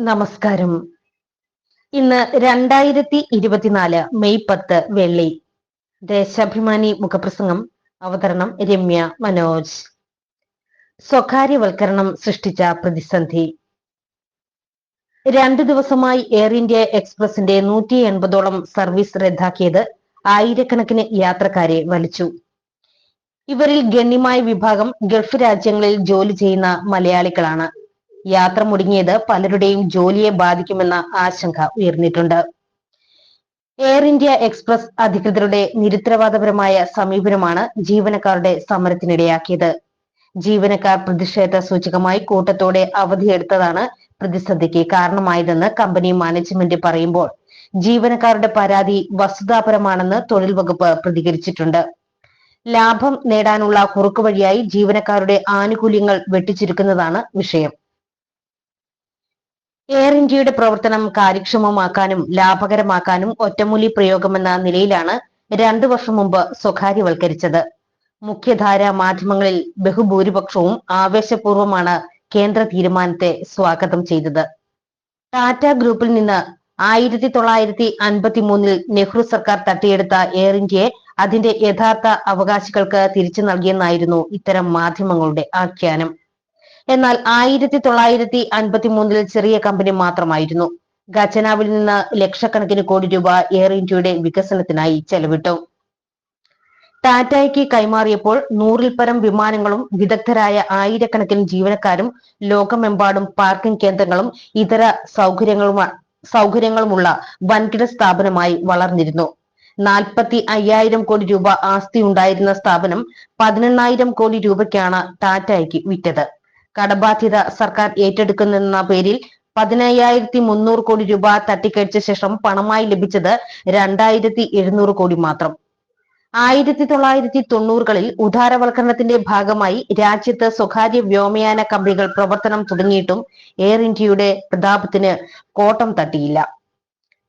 നമസ്കാരം. ഇന്ന് രണ്ടായിരത്തി ഇരുപത്തിനാല് മെയ് പത്ത് വെള്ളി. ദേശാഭിമാനി മുഖപ്രസംഗം അവതരണം രമ്യ മനോജ്. സ്വകാര്യവൽക്കരണം സൃഷ്ടിച്ച പ്രതിസന്ധി. രണ്ടു ദിവസമായി എയർ ഇന്ത്യ എക്സ്പ്രസിന്റെ നൂറ്റി എൺപതോളം സർവീസ് റദ്ദാക്കിയത് ആയിരക്കണക്കിന് യാത്രക്കാരെ വലിച്ചു. ഇവരിൽ ഗണ്യമായ വിഭാഗം ഗൾഫ് രാജ്യങ്ങളിൽ ജോലി ചെയ്യുന്ന മലയാളികളാണ്. യാത്ര മുടങ്ങിയത് പലരുടെയും ജോലിയെ ബാധിക്കുമെന്ന ആശങ്ക ഉയർന്നിട്ടുണ്ട്. എയർ ഇന്ത്യ എക്സ്പ്രസ് അധികൃതരുടെ നിരുത്തരവാദപരമായ സമീപനമാണ് ജീവനക്കാരുടെ സമരത്തിനിടയാക്കിയത്. ജീവനക്കാർ പ്രതിഷേധ സൂചകമായി കൂട്ടത്തോടെ അവധിയെടുത്തതാണ് പ്രതിസന്ധിക്ക് കാരണമായതെന്ന് കമ്പനി മാനേജ്മെന്റ് പറയുമ്പോൾ ജീവനക്കാരുടെ പരാതി വസ്തുതാപരമാണെന്ന് തൊഴിൽ വകുപ്പ് പ്രതികരിച്ചിട്ടുണ്ട്. ലാഭം നേടാനുള്ള കുറുക്കുവഴിയായി ജീവനക്കാരുടെ ആനുകൂല്യങ്ങൾ വെട്ടിച്ചുരുക്കുന്നതാണ് വിഷയം. എയർ ഇന്ത്യയുടെ പ്രവർത്തനം കാര്യക്ഷമമാക്കാനും ലാഭകരമാക്കാനും ഒറ്റമൂലി പ്രയോഗമെന്ന നിലയിലാണ് രണ്ടു വർഷം മുമ്പ് സ്വകാര്യവൽക്കരിച്ചത്. മുഖ്യധാര മാധ്യമങ്ങളിൽ ബഹുഭൂരിപക്ഷവും ആവേശപൂർവമാണ് കേന്ദ്ര തീരുമാനത്തെ സ്വാഗതം ചെയ്തത്. ടാറ്റ ഗ്രൂപ്പിൽ നിന്ന് ആയിരത്തി തൊള്ളായിരത്തി അൻപത്തി മൂന്നിൽ നെഹ്റു സർക്കാർ തട്ടിയെടുത്ത എയർ ഇന്ത്യയെ അതിന്റെ യഥാർത്ഥ അവകാശികൾക്ക് തിരിച്ചു നൽകിയെന്നായിരുന്നു ഇത്തരം മാധ്യമങ്ങളുടെ ആഖ്യാനം. എന്നാൽ ആയിരത്തി തൊള്ളായിരത്തി അൻപത്തി മൂന്നിൽ ചെറിയ കമ്പനി മാത്രമായിരുന്നു. ഖജനാവിൽ നിന്ന് ലക്ഷക്കണക്കിന് കോടി രൂപ എയർ ഇന്ത്യയുടെ വികസനത്തിനായി ചെലവിട്ടു. ടാറ്റയ്ക്ക് കൈമാറിയപ്പോൾ നൂറിൽ പരം വിമാനങ്ങളും വിദഗ്ധരായ ആയിരക്കണക്കിന് ജീവനക്കാരും ലോകമെമ്പാടും പാർക്കിംഗ് കേന്ദ്രങ്ങളും ഇതര സൗകര്യങ്ങളും സൗകര്യങ്ങളുമുള്ള വൻകിട സ്ഥാപനമായി വളർന്നിരുന്നു. നാൽപ്പത്തി അയ്യായിരം കോടി രൂപ ആസ്തി ഉണ്ടായിരുന്ന സ്ഥാപനം പതിനെണ്ണായിരം കോടി രൂപയ്ക്കാണ് ടാറ്റയ്ക്ക് വിറ്റത്. കടബാധ്യത സർക്കാർ ഏറ്റെടുക്കുന്നെന്ന പേരിൽ പതിനയ്യായിരത്തി മുന്നൂറ് കോടി രൂപ തട്ടിക്കഴിച്ച ശേഷം പണമായി ലഭിച്ചത് രണ്ടായിരത്തി എഴുന്നൂറ് കോടി മാത്രം. ആയിരത്തി തൊള്ളായിരത്തി തൊണ്ണൂറുകളിൽ ഉദാരവൽക്കരണത്തിന്റെ ഭാഗമായി രാജ്യത്ത് സ്വകാര്യ വ്യോമയാന കമ്പനികൾ പ്രവർത്തനം തുടങ്ങിയിട്ടും എയർ ഇന്ത്യയുടെ പ്രതാപത്തിന് കോട്ടം തട്ടിയില്ല.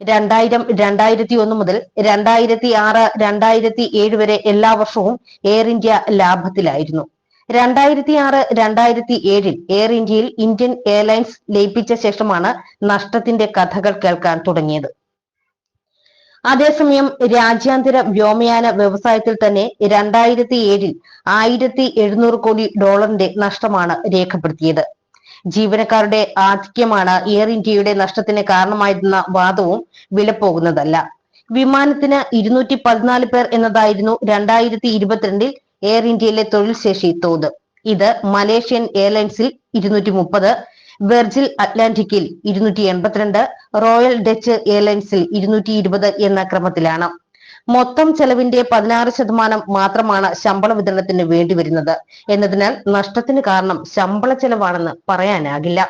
രണ്ടായിരം രണ്ടായിരത്തി ഒന്ന് മുതൽ രണ്ടായിരത്തി ആറ് രണ്ടായിരത്തി ഏഴ് വരെ എല്ലാ വർഷവും എയർ ഇന്ത്യ ലാഭത്തിലായിരുന്നു. രണ്ടായിരത്തി ആറ് രണ്ടായിരത്തി ഏഴിൽ എയർ ഇന്ത്യയിൽ ഇന്ത്യൻ എയർലൈൻസ് ലയിപ്പിച്ച ശേഷമാണ് നഷ്ടത്തിന്റെ കഥകൾ കേൾക്കാൻ തുടങ്ങിയത്. അതേസമയം രാജ്യാന്തര വ്യോമയാന വ്യവസായത്തിൽ തന്നെ രണ്ടായിരത്തി ഏഴിൽ ആയിരത്തി എഴുന്നൂറ് കോടി ഡോളറിന്റെ നഷ്ടമാണ് രേഖപ്പെടുത്തിയത്. ജീവനക്കാരുടെ ആധിക്യമാണ് എയർ ഇന്ത്യയുടെ നഷ്ടത്തിന് കാരണമായിരുന്ന വാദവും വിലപ്പോകുന്നതല്ല. വിമാനത്തിന് ഇരുന്നൂറ്റി പതിനാല് പേർ എന്നതായിരുന്നു രണ്ടായിരത്തി ഇരുപത്തിരണ്ടിൽ എയർ ഇന്ത്യയിലെ തൊഴിൽ ശേഷി തോത്. ഇത് മലേഷ്യൻ എയർലൈൻസിൽ ഇരുന്നൂറ്റി മുപ്പത് വെർജിൽ അറ്റ്ലാന്റിക്കിൽ ഇരുന്നൂറ്റി എൺപത്തിരണ്ട് റോയൽ ഡച്ച് എയർലൈൻസിൽ ഇരുന്നൂറ്റി ഇരുപത് എന്ന ക്രമത്തിലാണ്. മൊത്തം ചെലവിന്റെ പതിനാറ് ശതമാനം മാത്രമാണ് ശമ്പള വിതരണത്തിന് വേണ്ടിവരുന്നത് എന്നതിനാൽ നഷ്ടത്തിന് കാരണം ശമ്പള ചെലവാണെന്ന് പറയാനാകില്ല.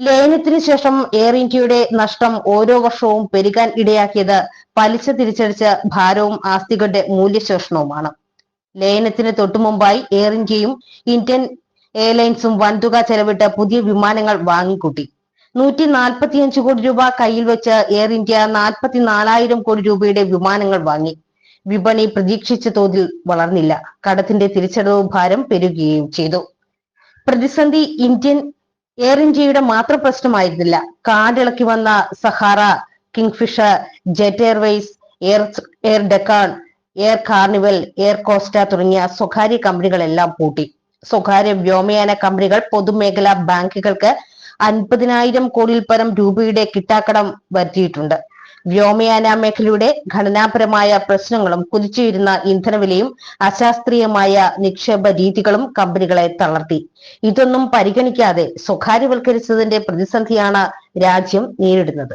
ലയനത്തിന് ശേഷം എയർ ഇന്ത്യയുടെ നഷ്ടം ഓരോ വർഷവും പെരുകാൻ ഇടയാക്കിയത് പലിശ തിരിച്ചടിച്ച ഭാരവും ആസ്തികളുടെ മൂല്യശോഷണവുമാണ്. ലയനത്തിന് തൊട്ടുമുമ്പായി എയർ ഇന്ത്യയും ഇന്ത്യൻ എയർലൈൻസും വൻതുക ചെലവിട്ട് പുതിയ വിമാനങ്ങൾ വാങ്ങിക്കൂട്ടി. നൂറ്റി നാൽപ്പത്തിയഞ്ച് കോടി രൂപ കയ്യിൽ വെച്ച് എയർ ഇന്ത്യ നാൽപ്പത്തിനാലായിരം കോടി രൂപയുടെ വിമാനങ്ങൾ വാങ്ങി. വിപണി പ്രതീക്ഷിച്ച തോതിൽ വളർന്നില്ല. കടത്തിന്റെ തിരിച്ചടവ് ഭാരം പെരുകുകയും ചെയ്തു. പ്രതിസന്ധി ഇന്ത്യൻ എയർ ഇന്ത്യയുടെ മാത്രം പ്രശ്നമായിരുന്നില്ല. കാടിളക്കി വന്ന Sahara Kingfisher Jet Airways Air Air Deccan Air Carnival Air Costa തുടങ്ങിയ സ്വകാര്യ കമ്പനികളെല്ലാം പൂട്ടി. സ്വകാര്യ വ്യോമയാന കമ്പനികൾ പൊതുമേഖലാ ബാങ്കുകൾക്ക് അൻപതിനായിരം കോടിയിൽ പരം രൂപയുടെ കിട്ടാക്കടം വരുത്തിയിട്ടുണ്ട്. വ്യോമയാന മേഖലയുടെ ഘടനാപരമായ പ്രശ്നങ്ങളും കുതിച്ചുയരുന്ന ഇന്ധനവിലയും അശാസ്ത്രീയമായ നിക്ഷേപ രീതികളും കമ്പനികളെ തളർത്തി. ഇതൊന്നും പരിഗണിക്കാതെ സ്വകാര്യവൽക്കരിച്ചതിന്റെ പ്രതിസന്ധിയാണ് രാജ്യം നേരിടുന്നത്.